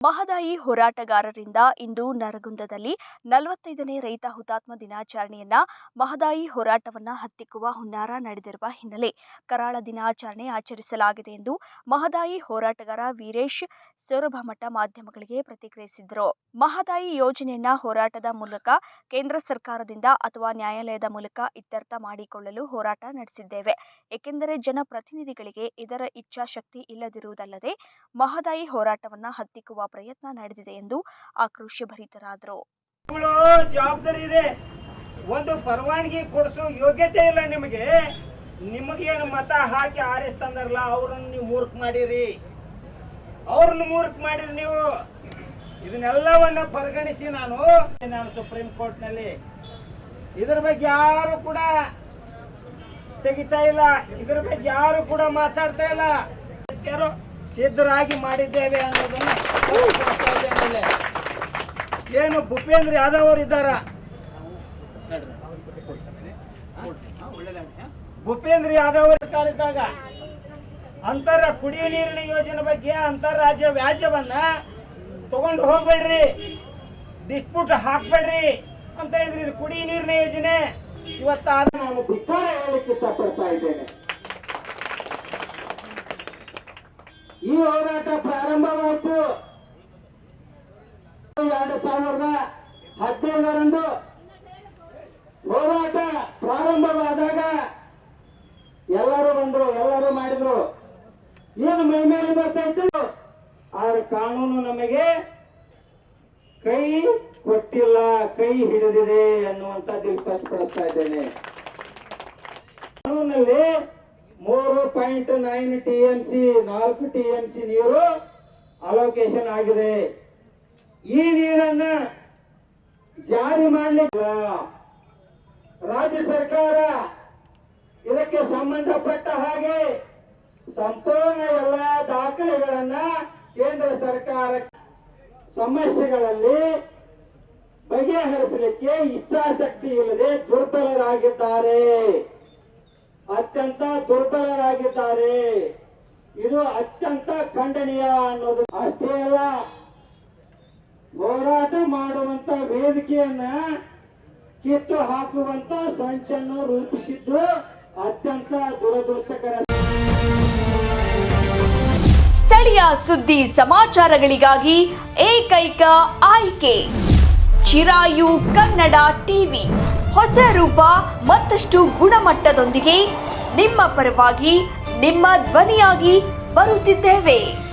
ಮಹದಾಯಿ ಹೋರಾಟಗಾರರಿಂದ ಇಂದು ನರಗುಂದದಲ್ಲಿ ನಲವತ್ತೈದನೇ ರೈತ ಹುತಾತ್ಮ ದಿನಾಚರಣೆಯನ್ನ ಮಹದಾಯಿ ಹೋರಾಟವನ್ನ ಹತ್ತಿಕ್ಕುವ ಹುನ್ನಾರ ನಡೆದಿರುವ ಹಿನ್ನೆಲೆ ಕರಾಳ ದಿನಾಚರಣೆ ಆಚರಿಸಲಾಗಿದೆ ಎಂದು ಮಹದಾಯಿ ಹೋರಾಟಗಾರ ವೀರೇಶ್ ಸೊರಭಮಠ ಮಾಧ್ಯಮಗಳಿಗೆ ಪ್ರತಿಕ್ರಿಯಿಸಿದರು. ಮಹದಾಯಿ ಯೋಜನೆಯನ್ನ ಹೋರಾಟದ ಮೂಲಕ ಕೇಂದ್ರ ಸರ್ಕಾರದಿಂದ ಅಥವಾ ನ್ಯಾಯಾಲಯದ ಮೂಲಕ ಇತ್ಯರ್ಥ ಮಾಡಿಕೊಳ್ಳಲು ಹೋರಾಟ ನಡೆಸಿದ್ದೇವೆ. ಏಕೆಂದರೆ ಜನಪ್ರತಿನಿಧಿಗಳಿಗೆ ಇದರ ಇಚ್ಛಾಶಕ್ತಿ ಇಲ್ಲದಿರುವುದಲ್ಲದೆ ಮಹದಾಯಿ ಹೋರಾಟವನ್ನ ಹತ್ತಿಕ್ಕುವ ಪ್ರಯತ್ನ ನಡೆದಿದೆ ಎಂದು ಆಕ್ರೋಶ ಭರಿತರಾದರು. ಜವಾಬ್ದಾರಿ ಇದೆ. ಒಂದು ಪರವಾನಗಿ ಕೊಡಿಸೋ ಯೋಗ್ಯತೆ ಇಲ್ಲ ನಿಮಗೆ. ನಿಮಗೇನು ಮತ ಹಾಕಿ ಆರಿಸ್ತಂದಾರಲ್ಲ ಅವ್ರನ್ನ ನೀವು ಮೂರ್ಖ ಮಾಡಿರಿ. ಅವ್ರನ್ನ ಮೂರ್ಖ ಮಾಡಿರಿ ನೀವು. ಇದನ್ನೆಲ್ಲವನ್ನ ಪರಿಗಣಿಸಿ ನಾನು ನಾನು ಸುಪ್ರೀಂ ಕೋರ್ಟ್ನಲ್ಲಿ. ಇದ್ರ ಬಗ್ಗೆ ಯಾರು ಕೂಡ ತೆಗಿತಾ ಇಲ್ಲ. ಇದ್ರ ಬಗ್ಗೆ ಯಾರು ಕೂಡ ಮಾತಾಡ್ತಾ ಇಲ್ಲ. ಯಾರು ಸಿದ್ಧರಾಗಿ ಮಾಡಿದ್ದೇವೆ ಅನ್ನೋದನ್ನ ಏನು ಭೂಪೇಂದ್ರ ಯಾದವ್ ಅವರು ಇದ್ದಾರ? ಭೂಪೇಂದ್ರ ಯಾದವ್ ಅವರ ಕಾಲಿದ್ದಾಗ ಅಂತರ ಕುಡಿಯುವ ನೀರಿನ ಯೋಜನೆ ಬಗ್ಗೆ ಅಂತಾರಾಜ್ಯ ವ್ಯಾಜ್ಯವನ್ನ ತಗೊಂಡು ಹೋಗ್ಬೇಡ್ರಿ. ಡಿಸ್ಪ್ಯೂಟ್ ಹಾಕ್ಬೇಡ್ರಿ ಅಂತ ಹೇಳಿದ್ರಿ. ಇದು ಕುಡಿಯುವ ನೀರಿನ ಯೋಜನೆ. ಇವತ್ತು ನಾನು ಇಚ್ಛಪಡ್ತಾ ಇದ್ದೇನೆ. ಈ ಹೋರಾಟ ಪ್ರಾರಂಭವಾಯಿತು. ಎರಡು ಸಾವಿರದ ಹದಿನೇಳರಂದು ಹೋರಾಟ ಪ್ರಾರಂಭವಾದಾಗ ಎಲ್ಲರೂ ಬಂದ್ರು, ಎಲ್ಲರೂ ಮಾಡಿದ್ರು. ಏನು ಮೈ ಮೇಲೆ ಬರ್ತಾ ಇತ್ತು? ಆದ್ರೆ ಕಾನೂನು ನಮಗೆ ಕೈ ಕೊಟ್ಟಿಲ್ಲ, ಕೈ ಹಿಡಿದಿದೆ ಅನ್ನುವಂತ ಸ್ಪಷ್ಟಪಡಿಸ್ತಾ ಇದ್ದೇನೆ. ಕಾನೂನಲ್ಲಿ ಮೂರು point nine T M C ನಾಲ್ಕು ಟಿ ಎಂ ಸಿ ನೀರು ಅಲೋಕೇಶನ್ ಆಗಿದೆ. ಈ ನೀರನ್ನ ಜಾರಿ ಮಾಡಲಿಕ್ಕೆ ರಾಜ್ಯ ಸರ್ಕಾರ ಇದಕ್ಕೆ ಸಂಬಂಧಪಟ್ಟ ಹಾಗೆ ಸಂಪೂರ್ಣ ಎಲ್ಲ ದಾಖಲೆಗಳನ್ನ ಕೇಂದ್ರ ಸರ್ಕಾರ ಸಮಸ್ಯೆಗಳಲ್ಲಿ ಬಗೆಹರಿಸಲಿಕ್ಕೆ ಇಚ್ಛಾಶಕ್ತಿ ಇಲ್ಲದೆ ದುರ್ಬಲರಾಗಿದ್ದಾರೆ. ಅತ್ಯಂತ ದುರ್ಬಲರಾಗಿದ್ದಾರೆ. ಇದು ಅತ್ಯಂತ ಖಂಡನೀಯ ಅನ್ನೋದು. ಅಷ್ಟೇ ಅಲ್ಲ, ಹೋರಾಟ ಮಾಡುವಂತ ವೇದಿಕೆಯನ್ನ ಕಿತ್ತು ಹಾಕುವಂತ ಸಂಚನ್ನು ರೂಪಿಸಿದ್ದು ಅತ್ಯಂತ ದುರದೃಷ್ಟಕರ ಸ್ಥಳೀಯ ಸುದ್ದಿ ಸಮಾಚಾರಗಳಿಗಾಗಿ ಏಕೈಕ ಆಯ್ಕೆ, ಚಿರಾಯು ಕನ್ನಡ ಟಿವಿ. ಹೊಸ ರೂಪ ಮತ್ತಷ್ಟು ಗುಣಮಟ್ಟದೊಂದಿಗೆ ನಿಮ್ಮ ಪರವಾಗಿ ನಿಮ್ಮ ಧ್ವನಿಯಾಗಿ ಬರುತ್ತಿದ್ದೇವೆ.